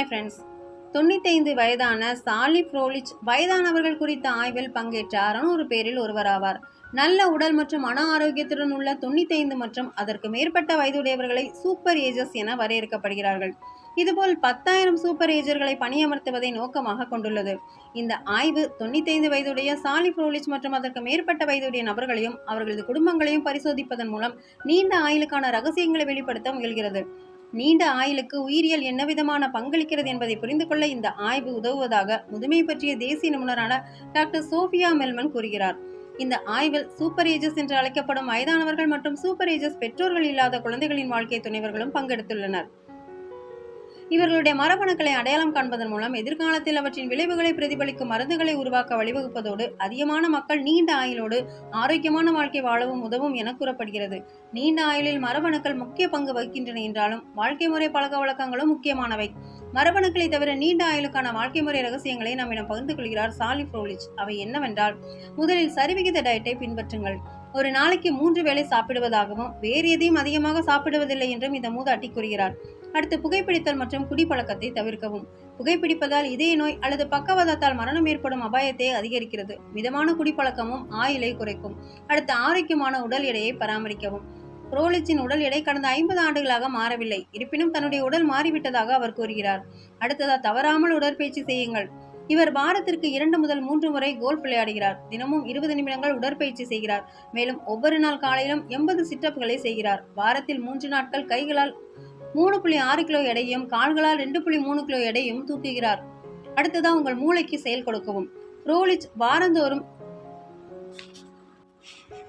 Hi friends தொண்ணூத்தைந்து வயதான சாலி ஃப்ரோலிச் வயதானவர்கள் குறித்த ஆய்வில் பங்கேற்ற அறுநூறு பேரில் ஒருவராவார் நல்ல உடல் மற்றும் மன ஆரோக்கியத்துடன் உள்ள தொண்ணூத்தைந்து மற்றும் அதற்கு மேற்பட்ட வயதுடையவர்களை சூப்பர் ஏஜஸ் என வரையறுக்கப்படுகிறார்கள். இதுபோல் பத்தாயிரம் சூப்பர் ஏஜர்களை பணியமர்த்துவதை நோக்கமாக கொண்டுள்ளது. இந்த ஆய்வு தொண்ணூத்தைந்து வயதுடைய சாலி ஃப்ரோலிச் மற்றும் அதற்கு மேற்பட்ட வயதுடைய நபர்களையும் அவர்களது குடும்பங்களையும் பரிசோதிப்பதன் மூலம் நீண்ட ஆயுளுக்கான ரகசியங்களை வெளிப்படுத்த முயல்கிறது. நீண்ட ஆயுளுக்கு உயிரியல் என்ன விதமான பங்களிக்கிறது என்பதை புரிந்து கொள்ள இந்த ஆய்வு உதவுவதாக முதுமை பற்றிய தேசிய நிபுணரான டாக்டர் சோஃபியா மெல்மன் கூறுகிறார். இந்த ஆய்வில் சூப்பர் ஏஜஸ் என்று அழைக்கப்படும் வயதானவர்கள் மற்றும் சூப்பர் ஏஜஸ் பெற்றோர்கள் இல்லாத குழந்தைகளின் வாழ்க்கை துணைவர்களும் பங்கெடுத்துள்ளனர். இவர்களுடைய மரபணுக்களை அடையாளம் காண்பதன் மூலம் எதிர்காலத்தில் அவற்றின் விளைவுகளை பிரதிபலிக்கும் மருந்துகளை உருவாக்க வழிவகுப்பதோடு அதிகமான மக்கள் நீண்ட ஆயுளோடு ஆரோக்கியமான வாழ்க்கை வாழவும் உதவும் என கூறப்படுகிறது. நீண்ட ஆயுளில் மரபணுக்கள் முக்கிய பங்கு வகிக்கின்றன என்றாலும் வாழ்க்கை முறை பழக்க வழக்கங்களும் முக்கியமானவை. மரபணுக்களை தவிர நீண்ட ஆயுளுக்கான வாழ்க்கை முறை ரகசியங்களை நம்மிடம் பகிர்ந்து கொள்கிறார் சாலி ஃப்ரோலிச் அவை என்னவென்றால் முதலில் சரிவிகித டயட்டை பின்பற்றுங்கள். ஒரு நாளைக்கு மூன்று வேளை சாப்பிடுவதாகவும் வேறு எதையும் அதிகமாக சாப்பிடுவதில்லை என்றும் இந்த மூதாட்டி கூறுகிறார். அடுத்து புகைப்பிடித்தல் மற்றும் குடிப்பழக்கத்தை தவிர்க்கவும். புகைப்பிடிப்பதால் இதய நோய் அல்லது பக்கவாதத்தால் மரணம் ஏற்படும் அபாயத்தை அதிகரிக்கிறது. மிதமான குடிப்பழக்கமும் ஆயிலை குறைக்கும். அடுத்து ஆரோக்கியமான உடல் எடையை பராமரிக்கவும். ரோலிச்சின் உடல் எடை கடந்த ஐம்பது ஆண்டுகளாக மாறவில்லை. இருப்பினும் தன்னுடைய உடல் மாறிவிட்டதாக அவர் கூறுகிறார். அடுத்ததா தவறாமல் உடற்பயிற்சி செய்யுங்கள். இவர் வாரத்திற்கு இரண்டு முதல் மூன்று முறை கோல்ஃப் விளையாடுகிறார். தினமும் இருபது நிமிடங்கள் உடற்பயிற்சி செய்கிறார். மேலும் ஒவ்வொரு நாள் காலையிலும் எண்பது சிட்டப்களை செய்கிறார். வாரத்தில் மூன்று நாட்கள் கைகளால் மூணு புள்ளி ஆறு கிலோ எடையும் கால்களால் ரெண்டு புள்ளி மூணு கிலோ எடையும் தூக்குகிறார். அடுத்ததாக உங்கள் மூளைக்கு செயல் கொடுக்கவும். ரோலிச் வாரந்தோறும்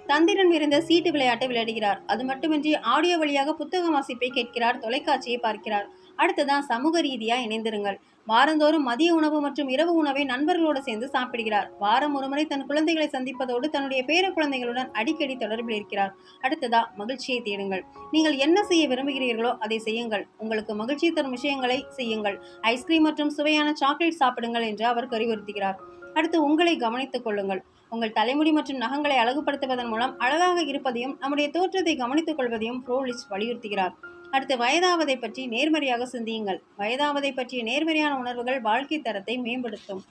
தந்திரன் நிறைந்த சீட்டு விளையாட்டை விளையாடுகிறார். அது மட்டுமின்றி ஆடியோ வழியாக புத்தக வாசிப்பை கேட்கிறார் தொலைக்காட்சியை பார்க்கிறார். அடுத்ததான் சமூக ரீதியா இணைந்திருங்கள். வாரந்தோறும் மதிய உணவு மற்றும் இரவு உணவை நண்பர்களோடு சேர்ந்து சாப்பிடுகிறார். வாரம் ஒருமுறை தன் குழந்தைகளை சந்திப்பதோடு தன்னுடைய பேர குழந்தைகளுடன் அடிக்கடி தொடர்பில் இருக்கிறார். அடுத்ததா மகிழ்ச்சியை தேடுங்கள். நீங்கள் என்ன செய்ய விரும்புகிறீர்களோ அதை செய்யுங்கள். உங்களுக்கு மகிழ்ச்சி தரும் விஷயங்களை செய்யுங்கள். ஐஸ்கிரீம் மற்றும் சுவையான சாக்லேட் சாப்பிடுங்கள் என்று அவர் அறிவுறுத்துகிறார் அடுத்து உங்களை கவனித்துக் கொள்ளுங்கள். உங்கள் தலைமுடி மற்றும் நகங்களை அழகுபடுத்துவதன் மூலம் அழகாக இருப்பதையும் நம்முடைய தோற்றத்தை கவனித்துக் கொள்வதையும் ஃப்ரோலிச் வலியுறுத்துகிறார். அடுத்து வயதாவதை பற்றி நேர்மறையாக சிந்தியுங்கள். வயதாவதை பற்றிய நேர்மறையான உணர்வுகள் வாழ்க்கை தரத்தை மேம்படுத்தும்.